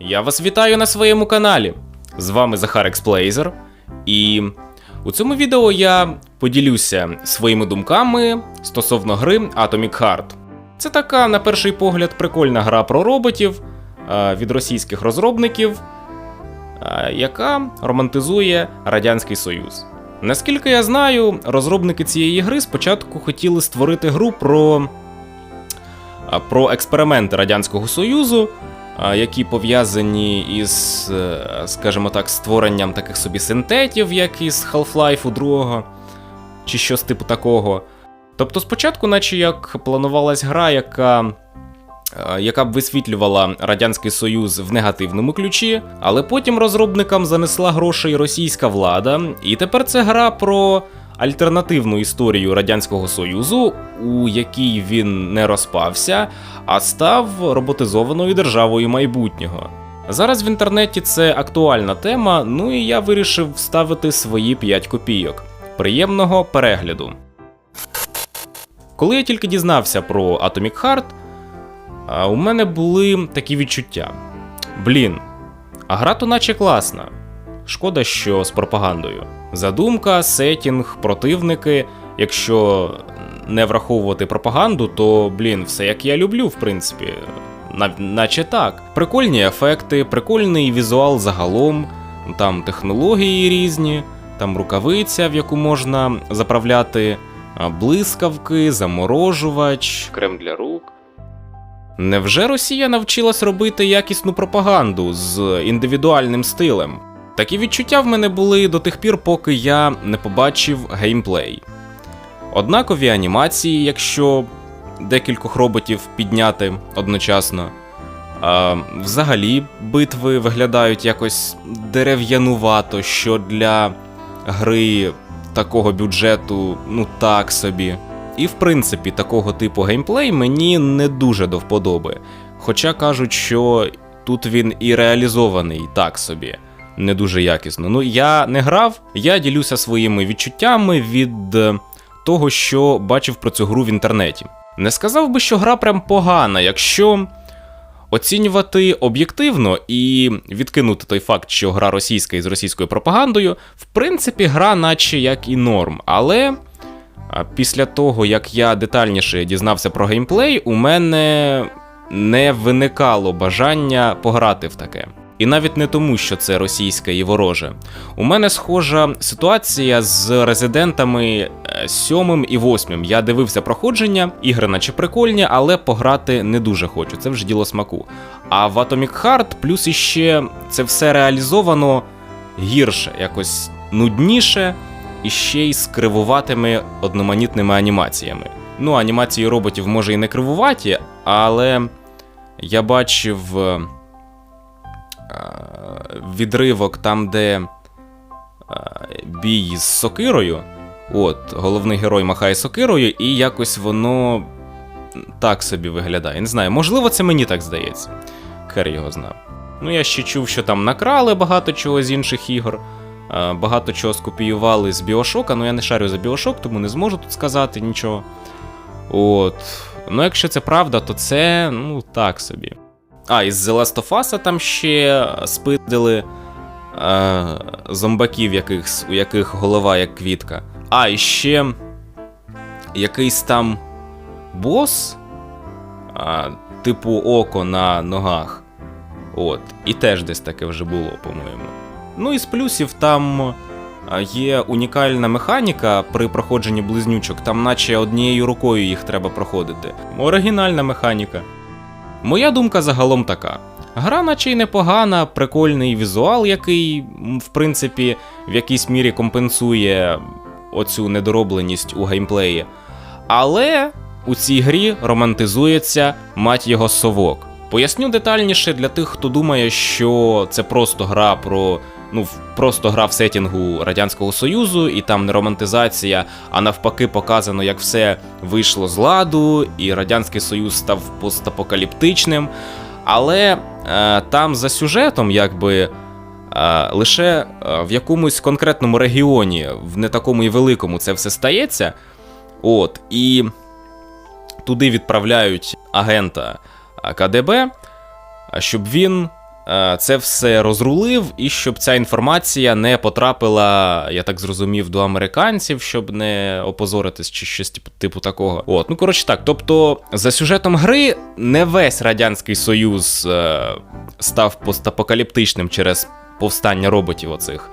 Я вас вітаю на своєму каналі. З вами Захар Експлейзер. І у цьому відео я поділюся своїми думками стосовно гри Atomic Heart. Це така, на перший погляд, прикольна гра про роботів е, від російських розробників, е, яка романтизує Радянський Союз. Наскільки я знаю, розробники цієї гри спочатку хотіли створити гру про, про експерименти Радянського Союзу, які пов'язані із, е, скажімо так, створенням таких собі синтетів, як із Half-Life 2, чи щось типу такого. Тобто, спочатку, наче як планувалась гра, яка е, яка б висвітлювала Радянський Союз в негативному ключі, але потім розробникам занесла грошей російська влада, і тепер це гра про альтернативну історію Радянського Союзу, у якій він не розпався, а став роботизованою державою майбутнього. Зараз в інтернеті це актуальна тема, ну і я вирішив вставити свої 5 копійок. Приємного перегляду. Коли я тільки дізнався про Atomic Heart, у мене були такі відчуття. Блін, а гра то наче класна. Шкода, що з пропагандою. Задумка, сетінг, противники. Якщо не враховувати пропаганду, то блін, все як я люблю, в принципі. Наче так. Прикольні ефекти, прикольний візуал загалом, там технології різні, там рукавиця, в яку можна заправляти блискавки, заморожувач, крем для рук. Невже Росія навчилась робити якісну пропаганду з індивідуальним стилем? Такі відчуття в мене були до тих пір, поки я не побачив геймплей. Однакові анімації, якщо декількох роботів підняти одночасно. А, взагалі, битви виглядають якось дерев'янувато, що для гри такого бюджету, ну так собі. І в принципі, такого типу геймплей мені не дуже до вподоби. Хоча кажуть, що тут він і реалізований так собі, не дуже якісно. Ну, я не грав, я ділюся своїми відчуттями від е, того, що бачив про цю гру в інтернеті. Не сказав би, що гра прям погана, якщо оцінювати об'єктивно і відкинути той факт, що гра російська із російською пропагандою, в принципі, гра, наче як і норм. Але після того, як я детальніше дізнався про геймплей, у мене не виникало бажання пограти в таке. І навіть не тому, що це російське і вороже. У мене схожа ситуація з резидентами 7 і 8. Я дивився проходження, ігри наче прикольні, але пограти не дуже хочу. Це вже діло смаку. А в Atomic Heart плюс іще це все реалізовано гірше, якось нудніше і ще й з кривуватими одноманітними анімаціями. Ну, анімації роботів може і не кривуваті, але я бачив е, відривок там, де е, бій з сокирою. От, головний герой махає сокирою, і якось воно так собі виглядає. Не знаю, можливо, це мені так здається. Хер його знав. Ну, я ще чув, що там накрали багато чого з інших ігор. е, Багато чого скопіювали з Біошока, ну я не шарю за Біошок, тому не зможу тут сказати нічого. От. Ну, якщо це правда, то це, ну, так собі. А, із The Last of Us там ще спидили е, зомбаків, якихось, у яких голова як квітка. А, і ще якийсь там бос, а, типу око на ногах. От. І теж десь таке вже було, по-моєму. Ну і з плюсів там є унікальна механіка при проходженні близнючок, там наче однією рукою їх треба проходити. Оригінальна механіка. Моя думка загалом така. Гра, наче й непогана, прикольний візуал, який, в принципі, в якійсь мірі компенсує оцю недоробленість у геймплеї. Але у цій грі романтизується мать його совок. Поясню детальніше для тих, хто думає, що це просто гра про. Ну, просто гра в сетінгу Радянського Союзу, і там не романтизація, а навпаки, показано, як все вийшло з ладу, і Радянський Союз став постапокаліптичним. Але е, там за сюжетом, якби. е, Лише е, в якомусь конкретному регіоні, в не такому і великому, це все стається. От, і туди відправляють агента КДБ, щоб він е, це все розрулив, і щоб ця інформація не потрапила, я так зрозумів, до американців, щоб не опозоритись чи щось типу, типу такого. От, ну коротше так. Тобто, за сюжетом гри не весь радянський союз е, став постапокаліптичним через повстання роботів оцих.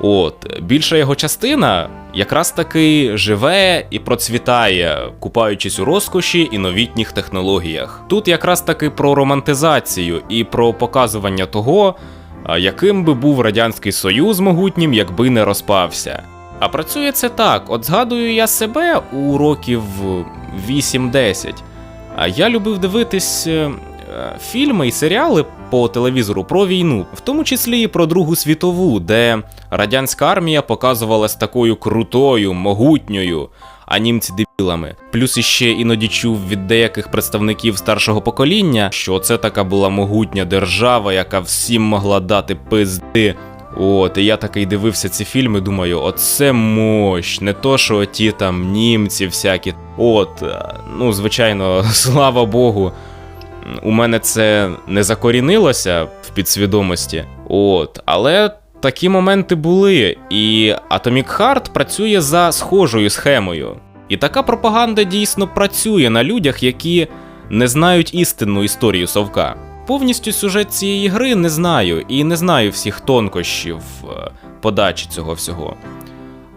От, більша його частина якраз таки живе і процвітає, купаючись у розкоші і новітніх технологіях. Тут якраз таки про романтизацію і про показування того, яким би був Радянський Союз могутнім, якби не розпався. А працює це так: от згадую я себе у років 8-10. А я любив дивитись е, фільми і серіали по телевізору про війну, в тому числі і про Другу світову, де радянська армія показувалась такою крутою, могутньою, а німці дебілами. Плюс іще іноді чув від деяких представників старшого покоління, що це така була могутня держава, яка всім могла дати пизди. От, і я такий дивився ці фільми, думаю, оце мощ, не то, що ті там німці всякі. От, е, ну, звичайно, слава Богу, у мене це не закорінилося в підсвідомості. От, але такі моменти були, і Atomic Heart працює за схожою схемою. І така пропаганда дійсно працює на людях, які не знають істинну історію совка. Повністю сюжет цієї гри не знаю і не знаю всіх тонкощів е, подачі цього всього.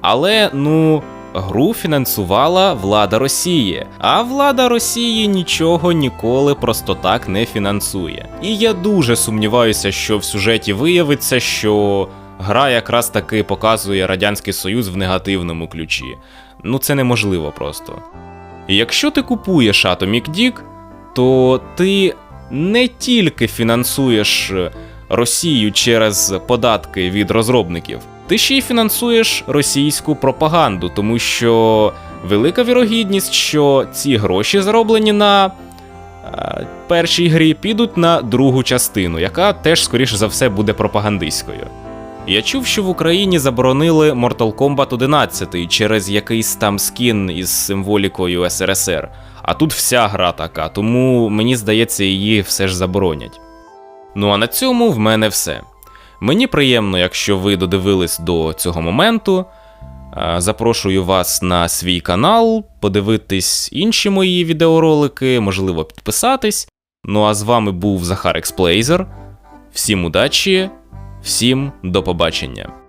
Але ну, гру фінансувала влада Росії, а влада Росії нічого ніколи просто так не фінансує. І я дуже сумніваюся, що в сюжеті виявиться, що гра якраз таки показує Радянський Союз в негативному ключі. Ну це неможливо просто. Якщо ти купуєш Atomic Dick, то ти не тільки фінансуєш Росію через податки від розробників, ти ще й фінансуєш російську пропаганду, тому що велика вірогідність, що ці гроші, зароблені на е, першій грі, підуть на другу частину, яка теж, скоріше за все, буде пропагандистською. Я чув, що в Україні заборонили Mortal Kombat 11 через якийсь там скін із символікою СРСР. А тут вся гра така, тому мені здається, її все ж заборонять. Ну а на цьому в мене все. Мені приємно, якщо ви додивились до цього моменту. Е, Запрошую вас на свій канал, подивитись інші мої відеоролики, можливо, підписатись. Ну а з вами був Захар Експлейзер. Всім удачі, всім до побачення.